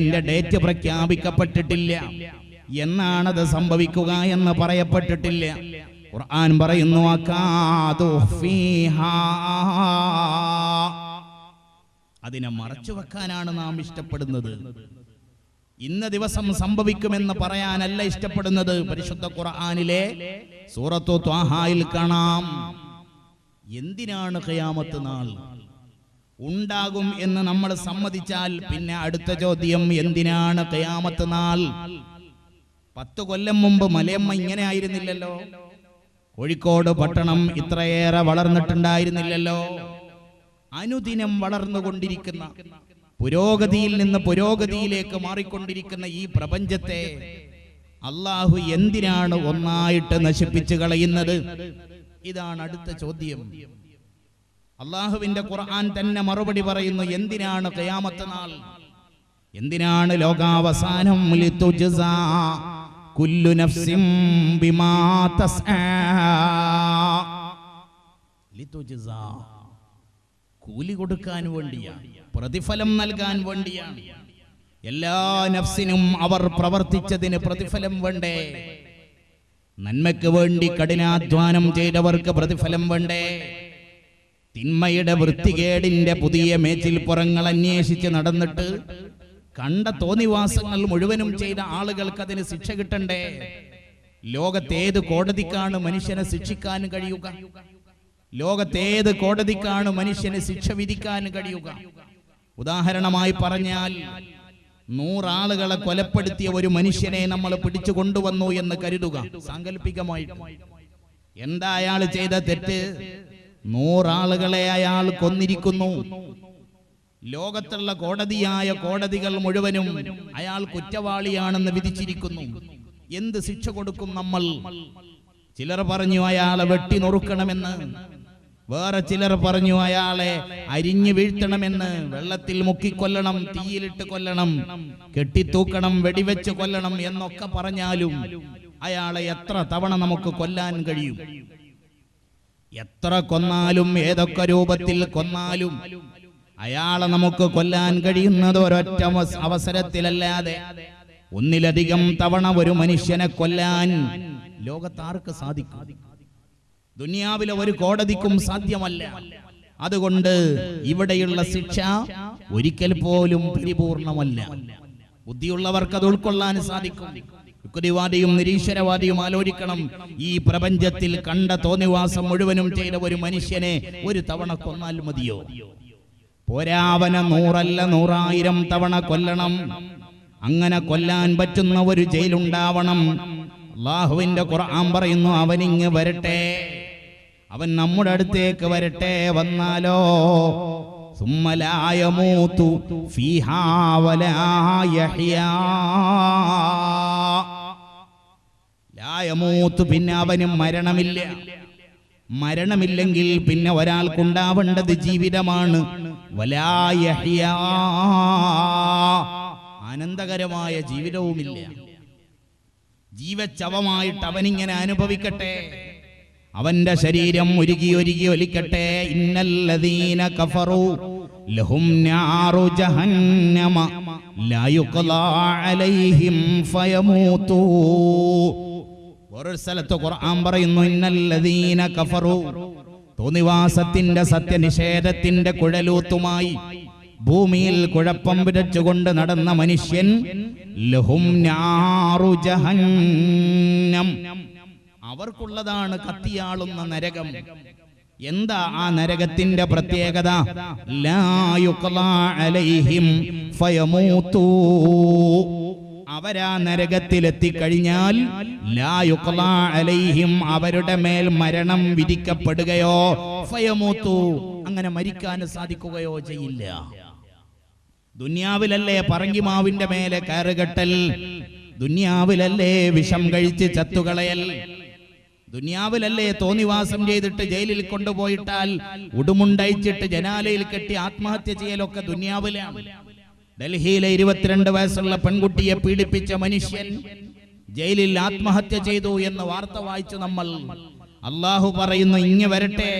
Date പ്രഖ്യാപിക്കപ്പെട്ടിട്ടില്ല. എന്നാണത് സംഭവിക്കുക എന്ന് പറയപ്പെട്ടിട്ടില്ല. ഖുർആൻ പറയുന്നു. അതിനെ മറച്ചു വെക്കാനാണ് നാം ഇഷ്ടപ്പെടുന്നത്. ഇന്ന ദിവസം സംഭവിക്കുമെന്ന് പറയാനല്ല ഇഷ്ടപ്പെടുന്നത്. പരിശുദ്ധ ഖുർആനിലെ സൂറത്തു ത്വാഹായിൽ കാണാം. എന്തിനാണ് ഖിയാമത്ത് നാൾ? ഉണ്ടാകും എന്ന് നമ്മൾ സമ്മതിച്ചാൽ പിന്നെ അടുത്ത ചോദ്യം എന്തിനാണ് കയാമത്ത് നാൾ? പത്ത് കൊല്ലം മുമ്പ് മലയമ്മ ഇങ്ങനെ ആയിരുന്നില്ലല്ലോ. കോഴിക്കോട് പട്ടണം ഇത്രയേറെ വളർന്നിട്ടുണ്ടായിരുന്നില്ലല്ലോ. അനുദിനം വളർന്നുകൊണ്ടിരിക്കുന്ന പുരോഗതിയിൽ നിന്ന് പുരോഗതിയിലേക്ക് മാറിക്കൊണ്ടിരിക്കുന്ന ഈ പ്രപഞ്ചത്തെ അള്ളാഹു എന്തിനാണ് ഒന്നായിട്ട് നശിപ്പിച്ചു കളയുന്നത്? ഇതാണ് അടുത്ത ചോദ്യം. അള്ളാഹുവിന്റെ ഖുർആൻ തന്നെ മറുപടി പറയുന്നു എന്തിനാണ് കയാമത്ത നാൾ? എന്തിനാണ് ലോകാവസാനം? കുല്ലു നഫ്സിം ബിമാ കൂലി കൊടുക്കാൻ വേണ്ടിയാണ് പ്രതിഫലം നൽകാൻ വേണ്ടിയാണ് എല്ലാ നഫ്സിനും അവർ പ്രവർത്തിച്ചതിന് പ്രതിഫലം വേണ്ടേ? നന്മയ്ക്ക് വേണ്ടി കഠിനാധ്വാനം ചെയ്തവർക്ക് പ്രതിഫലം വേണ്ടേ? തിന്മയുടെ വൃത്തികേടിന്റെ പുതിയ മേച്ചിൽ പുറങ്ങൾ അന്വേഷിച്ച് നടന്നിട്ട് കണ്ട തോന്നിവാസങ്ങൾ മുഴുവനും ചെയ്ത ആളുകൾക്ക് അതിന് ശിക്ഷ കിട്ടണ്ടേ? ലോകത്തേത് കോടതിക്കാണ് മനുഷ്യനെ ശിക്ഷിക്കാൻ കഴിയുക. ലോകത്തേത് കോടതിക്കാണ് മനുഷ്യന് ശിക്ഷ വിധിക്കാൻ കഴിയുക. ഉദാഹരണമായി പറഞ്ഞാൽ നൂറാളുകളെ കൊലപ്പെടുത്തിയ ഒരു മനുഷ്യനെ നമ്മൾ പിടിച്ചു കൊണ്ടുവന്നു എന്ന് കരുതുക. സാങ്കല്പികമായിട്ട്. എന്താ അയാൾ ചെയ്ത തെറ്റ്? നൂറാളുകളെ അയാൾ കൊന്നിരിക്കുന്നു. ലോകത്തുള്ള കോടതിയായ കോടതികൾ മുഴുവനും അയാൾ കുറ്റവാളിയാണെന്ന് വിധിച്ചിരിക്കുന്നു. എന്ത് ശിക്ഷ കൊടുക്കും നമ്മൾ? ചിലർ പറഞ്ഞു അയാളെ വെട്ടി നുറുക്കണമെന്ന്. വേറെ ചിലർ പറഞ്ഞു അയാളെ അരിഞ്ഞു വീഴ്ത്തണമെന്ന്. വെള്ളത്തിൽ മുക്കിക്കൊല്ലണം തീയിലിട്ട് കൊല്ലണം കെട്ടിത്തൂക്കണം വെടിവെച്ച് കൊല്ലണം എന്നൊക്കെ പറഞ്ഞാലും അയാളെ എത്ര തവണ നമുക്ക് കൊല്ലാൻ കഴിയും? എത്ര കൊന്നാലും ഏതൊക്കെ രൂപത്തിൽ കൊന്നാലും അയാളെ നമുക്ക് കൊല്ലാൻ കഴിയുന്നത് ഒരൊറ്റ അവസ- അവസരത്തിലല്ലാതെ ഒന്നിലധികം തവണ ഒരു മനുഷ്യനെ കൊല്ലാൻ ലോകത്താർക്ക് സാധിക്കും. ദുനിയാവിലെ ഒരു കോടതിക്കും സാധ്യമല്ല. അതുകൊണ്ട് ഇവിടെയുള്ള ശിക്ഷ ഒരിക്കൽ പോലും പരിപൂർണമല്ല. ബുദ്ധിയുള്ളവർക്ക് അത് ഉൾക്കൊള്ളാൻ സാധിക്കും. യുക്തിവാദിയും നിരീശ്വരവാദിയും ആലോചിക്കണം. ഈ പ്രപഞ്ചത്തിൽ കണ്ട തോന്നിവാസം മുഴുവനും ചെയ്ത ഒരു മനുഷ്യനെ ഒരു തവണ കൊന്നാൽ മതിയോ? പോരാവന നൂറല്ല നൂറായിരം തവണ കൊല്ലണം. അങ്ങനെ കൊല്ലാൻ പറ്റുന്ന ഒരു ജയിലുണ്ടാവണം. അള്ളാഹുവിന്റെ ഖുർആൻ പറയുന്നു അവനിങ്ങ് വരട്ടെ. അവൻ നമ്മുടെ അടുത്തേക്ക് വരട്ടെ വന്നാലോ? സുമ്മലായമൂത്തു ഫീഹാ വലാ ലായമൂത്ത് പിന്നെ അവന് മരണമില്ല. മരണമില്ലെങ്കിൽ പിന്നെ ഒരാൾക്കുണ്ടാവേണ്ടത് ജീവിതമാണ്. ആനന്ദകരമായ ജീവിതവുമില്ല. ജീവച്ചവമായിട്ട് അവനിങ്ങനെ അനുഭവിക്കട്ടെ. അവന്റെ ശരീരം ഒരുകി ഒരുകി ഒലിക്കട്ടെ. ഇന്നല്ലതീന കഫറു. ലഹും നാറു ജഹന്നമ. ലാ അലൈഹിം ഫയമൂതു. വേറൊരു സ്ഥലത്ത് ഖുർആൻ പറയുന്നു ഇന്നല്ലദീന കഫറു. തോന്നിവാസത്തിന്റെ സത്യനിഷേധത്തിന്റെ കുഴലൂത്തുമായി ഭൂമിയിൽ കുഴപ്പം വിതച്ചുകൊണ്ട് നടന്ന മനുഷ്യൻ ലഹും ജഹന്നം. അവർക്കുള്ളതാണ് കത്തിയാളുന്ന നരകം. എന്താ ആ നരകത്തിന്റെ പ്രത്യേകത? ലാ യുഖ്ലാ അലൈഹിം ഫയമൂതൂ. അവരാ നരകത്തിലെത്തിക്കഴിഞ്ഞാൽ അലൈഹിം അവരുടെ മേൽ മരണം വിധിക്കപ്പെടുകയോ ഫയമൂത്തു അങ്ങനെ മരിക്കാൻ സാധിക്കുകയോ ചെയ്യില്ല. ദുന്യാവിലല്ലേ പറങ്കിമാവിന്റെ മേലെ കയറുകെട്ടൽ? ദുന്യാവിലല്ലേ വിഷം കഴിച്ച് ചത്തുകളയൽ? ദുന്യാവിലല്ലേ തോന്നിവാസം ചെയ്തിട്ട് ജയിലിൽ കൊണ്ടുപോയിട്ടാൽ ഉടുമുണ്ടയച്ചിട്ട് ജനാലയിൽ കെട്ടി ആത്മഹത്യ ചെയ്യലൊക്കെ ദുന്യാവിലാണ്. ഡൽഹിയിലെ ഇരുപത്തിരണ്ട് വയസ്സുള്ള പെൺകുട്ടിയെ പീഡിപ്പിച്ച മനുഷ്യൻ ജയിലിൽ ആത്മഹത്യ ചെയ്തു എന്ന് വാർത്ത വായിച്ചു നമ്മൾ. അള്ളാഹു പറയുന്നു ഇങ്ങ് വരട്ടെ.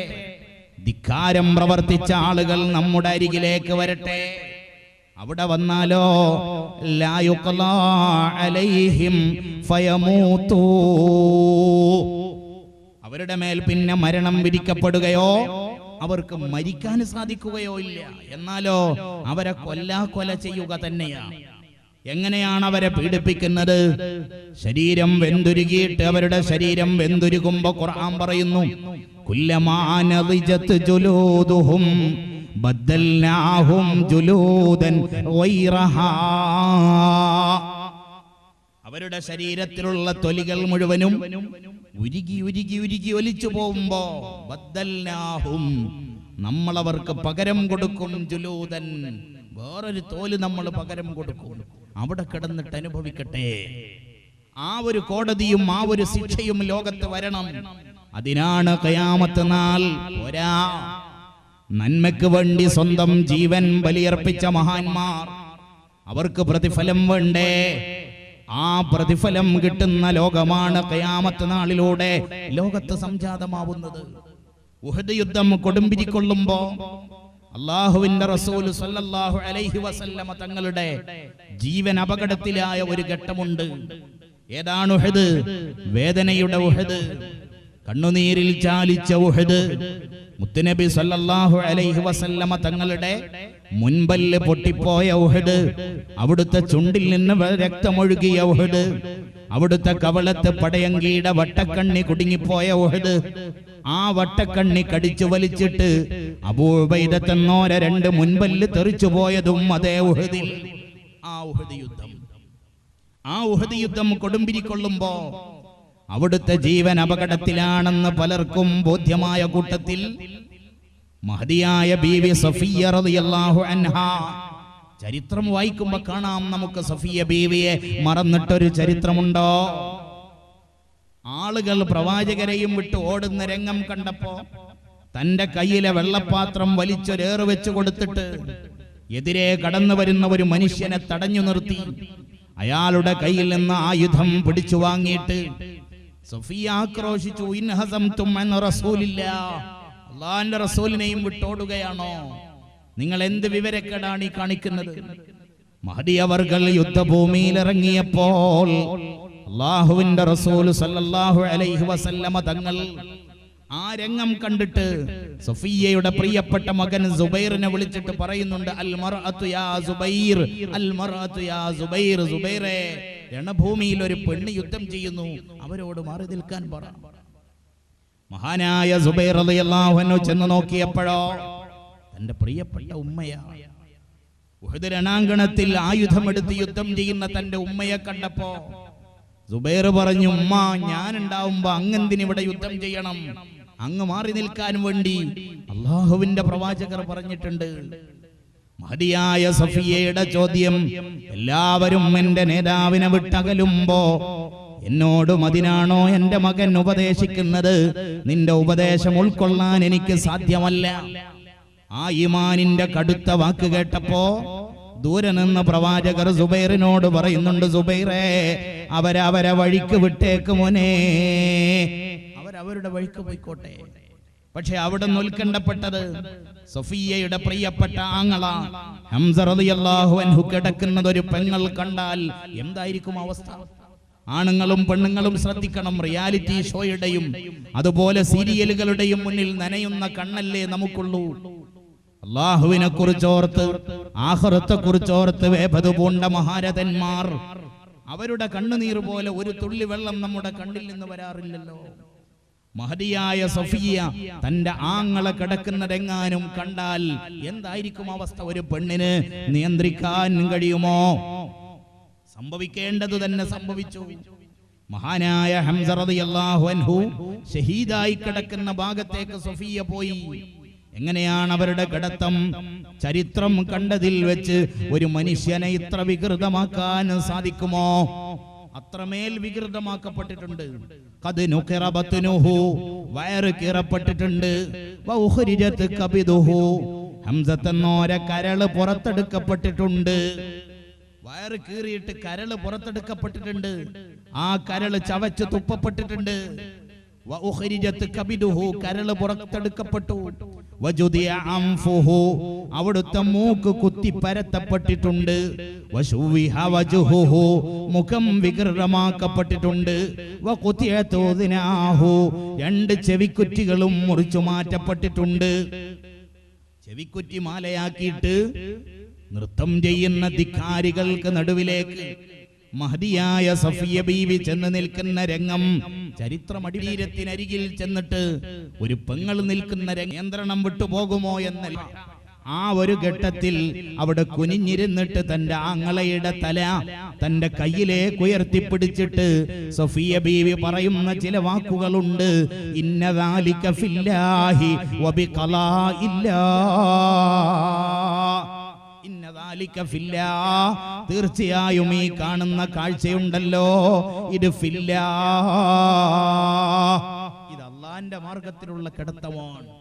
ധിക്കാരം പ്രവർത്തിച്ച ആളുകൾ നമ്മുടെ അരികിലേക്ക് വരട്ടെ. അവിടെ വന്നാലോ അലൈഹിം അവരുടെ മേൽ പിന്നെ മരണം വിധിക്കപ്പെടുകയോ അവർക്ക് മരിക്കാൻ സാധിക്കുകയോ ഇല്ല. എന്നാലോ അവരെ കൊല്ലാ കൊല ചെയ്യുക തന്നെയാണ് എങ്ങനെയാണ് അവരെ പീഡിപ്പിക്കുന്നത്? ശരീരം വെന്തുരുകിയിട്ട് അവരുടെ ശരീരം വെന്തുരുകുമ്പോ ഖുർആൻ പറയുന്നു കുല്ലമാനവിജത്ത് ജുലൂദുഹും ബദ്ദൽനാഹും ജുലൂദൻ വൈറഹാ. അവരുടെ ശരീരത്തിലുള്ള തൊലികൾ മുഴുവനും ഉരുകി ഉരുകി ഉരുകി ഒലിച്ചു പോകുമ്പോ നമ്മളവർക്ക് പകരം കൊടുക്കും ജുലൂതൻ വേറൊരു തോൽ നമ്മൾ പകരം കൊടുക്കും. അവിടെ കിടന്നിട്ട് അനുഭവിക്കട്ടെ. ആ ഒരു കോടതിയും ആ ഒരു ശിക്ഷയും ലോകത്ത് വരണം. അതിനാണ് കയാമത്ത് നാൾ. ഒരാ നന്മയ്ക്ക് വേണ്ടി സ്വന്തം ജീവൻ ബലിയർപ്പിച്ച മഹാന്മാർ. അവർക്ക് പ്രതിഫലം വേണ്ടേ? ആ പ്രതിഫലം കിട്ടുന്ന ലോകമാണ് കയാമത്ത് നാളിലൂടെ ലോകത്ത് സംജാതമാവുന്നത്. ഉഹദ് യുദ്ധം കൊടുമ്പിരിക്കൊള്ളുമ്പോ അള്ളാഹുവിന്റെ റസൂൽ സല്ലല്ലാഹു അലൈഹി വസല്ലമ തങ്ങളുടെ ജീവൻ അപകടത്തിലായ ഒരു ഘട്ടമുണ്ട്. ഏതാണ് ഉഹദ്? വേദനയുടെ ഉഹദ്. കണ്ണുനീരിൽ ചാലിച്ച ഉഹദ്. മുത്തുനബി സല്ലല്ലാഹു അലൈഹി വസല്ലമ തങ്ങളുടെ മുൻപല്ല് പൊട്ടിപ്പോയ ഉഹദ് അവിടുത്തെ ചുണ്ടിൽ നിന്ന് രക്തമൊഴുകിയ ഉഹദ് അവിടുത്തെ കവളത്ത് പടയങ്കിയുടെ വട്ടക്കണ്ണി കുടുങ്ങിപ്പോയ ഉഹദ് ആ വട്ടക്കണ്ണി കടിച്ചു വലിച്ചിട്ട് അബൂബൈദത്തെന്നോര രണ്ട് മുൻപല്ല് തെറിച്ചു പോയതും അതേ ഉഹദിൽ ആ ഉഹദ് യുദ്ധം. ആ ഉഹദ് യുദ്ധം കൊടുമ്പിരിക്കൊള്ളുമ്പോ അവിടുത്തെ ജീവൻ അപകടത്തിലാണെന്ന് പലർക്കും ബോധ്യമായ കൂട്ടത്തിൽ മഹതിയായ ബീവി സഫിയ റളിയല്ലാഹു അൻഹ. ചരിത്രം വായിക്കുമ്പോ കാണാം നമുക്ക് സഫിയ ബീവിയെ മറന്നിട്ടൊരു ചരിത്രമുണ്ടോ? ആളുകൾ പ്രവാചകരെയും വിട്ട് ഓടുന്ന രംഗം കണ്ടപ്പോ തന്റെ കയ്യിലെ വെള്ളപ്പാത്രം വലിച്ചൊരേറ് വെച്ചു കൊടുത്തിട്ട് എതിരെ കടന്നു വരുന്ന ഒരു മനുഷ്യനെ തടഞ്ഞു നിർത്തി. അയാളുടെ കയ്യിൽ നിന്ന് ആയുധം പിടിച്ചു വാങ്ങിയിട്ട് സഫിയ ആക്രോശിച്ചു ഇൻഹസം തുമ്മെന്ന റസൂലില്ല. അള്ളാന്റെ റസൂലിനെയും വിട്ടോടുകയാണോ? നിങ്ങൾ എന്ത് വിവരക്കേടാണ് ഈ കാണിക്കുന്നത്? മഹദിയവർകൾ യുദ്ധഭൂമിയിൽ ഇറങ്ങിയപ്പോൾ അള്ളാഹുവിന്റെ റസൂൽ സല്ലല്ലാഹു അലൈഹി വസല്ലമ തങ്ങൾ ആ രംഗം കണ്ടിട്ട് സഫിയയുടെ പ്രിയപ്പെട്ട മകൻ സുബൈറിനെ വിളിച്ചിട്ട് പറയുന്നുണ്ട് അൽ മർഅത്തു യാ സുബൈർ അൽ യാ സുബൈർ രണഭൂമിയിൽ ഒരു പെണ്ണ് യുദ്ധം ചെയ്യുന്നു. അവരോട് മാറി നിൽക്കാൻ പറ. മഹാനായ സുബൈർ റളിയല്ലാഹു അൻഹു ചെന്ന് നോക്കിയപ്പോഴോ തന്റെ പ്രിയപ്പെട്ട ഉമ്മയാ. ഉഹദ് രണാങ്കണത്തിൽ ആയുധമെടുത്ത് യുദ്ധം ചെയ്യുന്ന തന്റെ ഉമ്മയെ കണ്ടപ്പോ സുബൈർ പറഞ്ഞു ഉമ്മ ഞാൻ ഉണ്ടാവുമ്പോ അങ്ങെന്തിന് ഇവിടെ യുദ്ധം ചെയ്യണം? അങ്ങ് മാറി നിൽക്കാൻ വേണ്ടി അള്ളാഹുവിന്റെ പ്രവാചകർ പറഞ്ഞിട്ടുണ്ട്. മതിയായ സഫിയയുടെ ചോദ്യം എല്ലാവരും എന്റെ നേതാവിനെ വിട്ടകലുമ്പോ എന്നോടും അതിനാണോ എന്റെ മകൻ ഉപദേശിക്കുന്നത്? നിന്റെ ഉപദേശം ഉൾക്കൊള്ളാൻ എനിക്ക് സാധ്യമല്ല. ആ ഇമാനിന്റെ കടുത്ത വാക്ക് കേട്ടപ്പോ ദൂരെ നിന്ന് പ്രവാചകർ സുബൈറിനോട് പറയുന്നുണ്ട് സുബൈറേ അവരവരെ വഴിക്ക് വിട്ടേക്ക് മോനെ. അവരവരുടെ വഴിക്ക് പോയിക്കോട്ടെ. പക്ഷെ അവിടെ നിൽക്കണ്ടപ്പെട്ടത് സഫിയയുടെ പ്രിയപ്പെട്ട ആങ്ങള അൻഹു കിടക്കുന്നത് ഒരു പെങ്ങൾ കണ്ടാൽ എന്തായിരിക്കും അവസ്ഥ? ആണുങ്ങളും പെണ്ണുങ്ങളും ശ്രദ്ധിക്കണം റിയാലിറ്റി ഷോയുടെയും അതുപോലെ സീരിയലുകളുടെയും മുന്നിൽ നനയുന്ന കണ്ണല്ലേ നമുക്കുള്ളൂ. അള്ളാഹുവിനെ കുറിച്ചോർത്ത് ആഹ്റത്തെ കുറിച്ചോർത്ത് വേപത് പൂണ്ട മഹാരഥന്മാർ. അവരുടെ കണ്ണുനീർ പോലെ ഒരു തുള്ളി വെള്ളം നമ്മുടെ കണ്ണിൽ നിന്ന് വരാറില്ലല്ലോ. മഹതിയായ സഫിയ തന്റെ ആങ്ങളെ കിടക്കുന്നതെങ്ങാനും കണ്ടാൽ എന്തായിരിക്കും അവസ്ഥ ഒരു പെണ്ണിന്? നിയന്ത്രിക്കാൻ കഴിയുമോ? സംഭവിക്കേണ്ടത് തന്നെ സംഭവിച്ചു. മഹാനായ ഹംസ റളിയല്ലാഹു അൻഹു ഷഹീദായി കിടക്കുന്ന ഭാഗത്തേക്ക് സഫിയ പോയി. എങ്ങനെയാണ് അവരുടെ കടത്തം? ചരിത്രം കണ്ടതിൽ വെച്ച് ഒരു മനുഷ്യനെ ഇത്ര വികൃതമാക്കാൻ സാധിക്കുമോ? അത്രമേൽ വികൃതമാക്കപ്പെട്ടിട്ടുണ്ട്. കത് നുഖിറബത്തുനുഹു വയറ് കീറപ്പെട്ടിട്ടുണ്ട്. ഹംസത്തെന്നോര കരൾ പുറത്തെടുക്കപ്പെട്ടിട്ടുണ്ട്. വയറ് കീറിയിട്ട് കരൾ പുറത്തെടുക്കപ്പെട്ടിട്ടുണ്ട്. ആ കരൾ ചവച്ച് തുപ്പപ്പെട്ടിട്ടുണ്ട്. കരൾ പുറത്തെടുക്കപ്പെട്ടു. അവിടുത്തെ മൂക്ക് കുത്തി പരത്തപ്പെട്ടിട്ടുണ്ട്. മുഖം വികൃതമാക്കപ്പെട്ടിട്ടുണ്ട്. രണ്ട് ചെവിക്കുറ്റികളും മുറിച്ചു മാറ്റപ്പെട്ടിട്ടുണ്ട്. ചെവിക്കുറ്റി മാലയാക്കിയിട്ട് നൃത്തം ചെയ്യുന്ന ധിക്കാരികൾക്ക് നടുവിലേക്ക് മഹതിയായ സഫിയ ബീവി ചെന്ന് നിൽക്കുന്ന രംഗം ചരിത്രമടിവീരത്തിനരികിൽ ചെന്നിട്ട് ഒരു പെങ്ങൾ നിൽക്കുന്ന നിയന്ത്രണം വിട്ടുപോകുമോ എന്നല്ല ആ ഒരു ഘട്ടത്തിൽ അവിടെ കുനിഞ്ഞിരുന്നിട്ട് തന്റെ ആങ്ങളയുടെ തല തന്റെ കയ്യിലേക്ക് ഉയർത്തിപ്പിടിച്ചിട്ട് സഫിയ ബീവി പറയുന്ന ചില വാക്കുകളുണ്ട് ഇന്നതാലിക്കില്ലാഹി ഇല്ലാ. തീർച്ചയായും ഈ കാണുന്ന കാഴ്ചയുണ്ടല്ലോ. ഇത് ഫില്ല ഇത് അള്ളാന്റെ മാർഗത്തിലുള്ള കിടത്തമാണ്.